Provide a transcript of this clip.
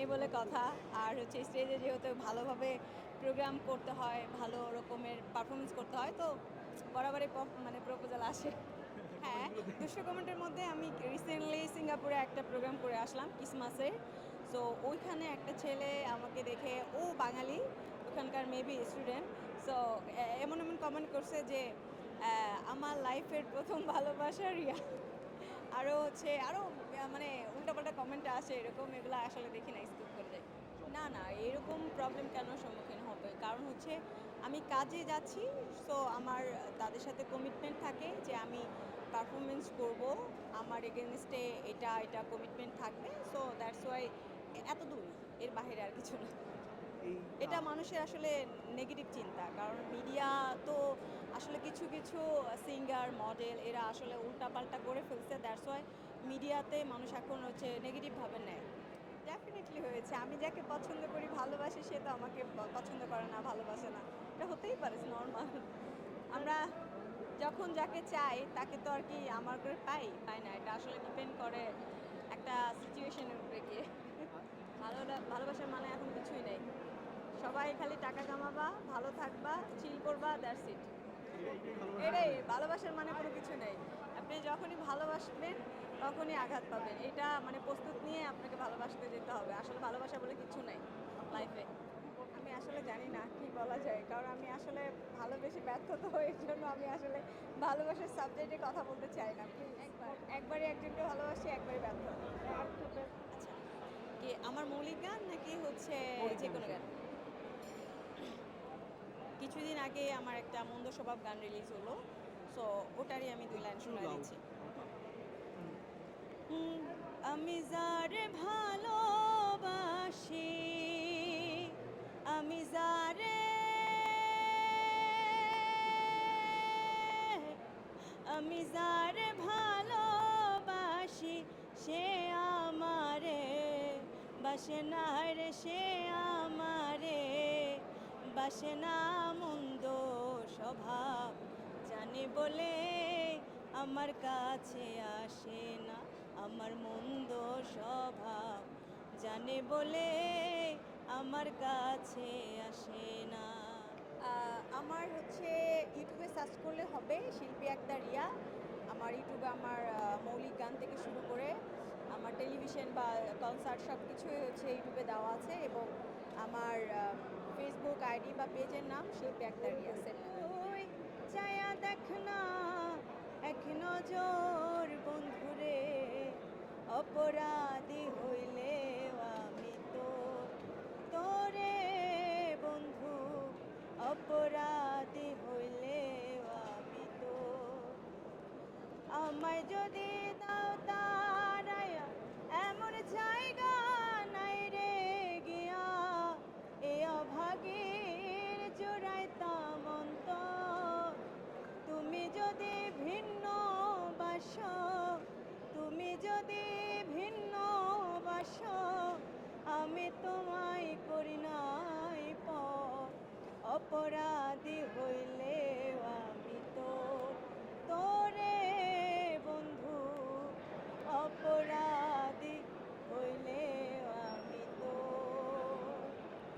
মেয়ে বলে কথা। আর হচ্ছে স্টেজে যেহেতু ভালোভাবে প্রোগ্রাম করতে হয়, ভালো রকমের পারফরমেন্স করতে হয়, তো বরাবরই মানে প্রপোজাল আসে। হ্যাঁ দুশো কমেন্টের মধ্যে আমি রিসেন্টলি সিঙ্গাপুরে একটা প্রোগ্রাম করে আসলাম ক্রিসমাসে সো ওইখানে একটা ছেলে আমাকে দেখে, ও বাঙালি, ওখানকার মেবি স্টুডেন্ট সো এমন এমন কমেন্ট করছে যে আমার লাইফের প্রথম ভালোবাসা রিয়া। আরও হচ্ছে আরও মানে উল্টাপাল্টা কমেন্ট আসে এরকম এগুলো আসলে দেখি না স্কিপ করে যাই। না না এরকম প্রবলেম কেন সম্মুখীন হবে? কারণ হচ্ছে আমি কাজে যাচ্ছি সো আমার তাদের সাথে কমিটমেন্ট থাকে যে আমি পারফরমেন্স করব। আমার এগেনস্টে এটা এটা কমিটমেন্ট থাকবে সো দ্যাটস ওয়াই এত দূর এর বাইরে আর কিছু না। এটা মানুষের আসলে নেগেটিভ চিন্তা কারণ মিডিয়া তো আসলে কিছু কিছু সিঙ্গার মডেল এরা আসলে উল্টাপাল্টা করে ফেলছে দ্যাটস ওয়াই মিডিয়াতে মানুষ এখন হচ্ছে নেগেটিভভাবে নেয়। ডেফিনেটলি হয়েছে। আমি যাকে পছন্দ করি, ভালোবাসি, সে তো আমাকে পছন্দ করে না, ভালোবাসে না। এটা হতেই পারে নর্মাল আমরা যখন যাকে চাই, তাকে তো আর কি আমার করে পাই পাই না। এটা আসলে ডিপেন্ড করে একটা সিচুয়েশনের উপরে গিয়ে। ভালো ভালোবাসার মানে এখন কিছুই নেই। সবাই খালি টাকা কামাবা, ভালো থাকবা চিল করবা দ্যাটস ইট এটাই, ভালোবাসার মানে কোনো কিছু নেই। আপনি যখনই ভালোবাসবেন তখনই আঘাত পাবেন। এটা মানে প্রস্তুত নিয়ে আপনাকে ভালোবাসতে যেতে হবে। আসলে ভালোবাসা বলে কিছু নেই লাইফে আমি আসলে জানি না কি বলা যায়। কারণ আমি আসলে ভালোবেসে ব্যর্থ তো এর জন্য আমি আসলে ভালোবাসার সাবজেক্টে কথা বলতে চাই না। একবারই একজনকে ভালোবাসি একবারই ব্যর্থ। আচ্ছা কি আমার মৌলিক গান নাকি হচ্ছে যে কোনো গান? কিছুদিন আগে আমার একটা মন্দ স্বভাব গান রিলিজ হলো। সো ওটারই আমি দুই লাইন শোনা। দিচ্ছি। আমি যার ভালোবাসি, আমি যারে, আমি যার ভালোবাসি, সে আমারে বাসে না রে, সে আমারে বাসে না মন্দ স্বভাব জানে বলে আমার কাছে আসে না। আমার মন্দ স্বভাব জানে বলে আমার কাছে আসে না। আমার হচ্ছে ইউটিউবে সার্চ করলে হবে শিল্পী একটা রিয়া আমার ইউটিউবে আমার মৌলিক গান থেকে শুরু করে আমার টেলিভিশন বা কনসার্ট সব কিছুই হচ্ছে ইউটিউবে দেওয়া আছে এবং আমার ফেসবুক আইডি বা পেজের নাম শিল্পী একটা রিয়া ওই চায়া দেখ না এক নজর অপরাধী হইলে আমি তো তোরে বন্ধু। অপরাধী হইলে আমি তো আমায় যদি দাও তারায়া এমন জায়গা নাই রে গিয়া। এ অভাগীর জোড়াইতাম অন্তর। তুমি যদি ভিন্ন বাস, তুমি যদি অপরাধী হইলে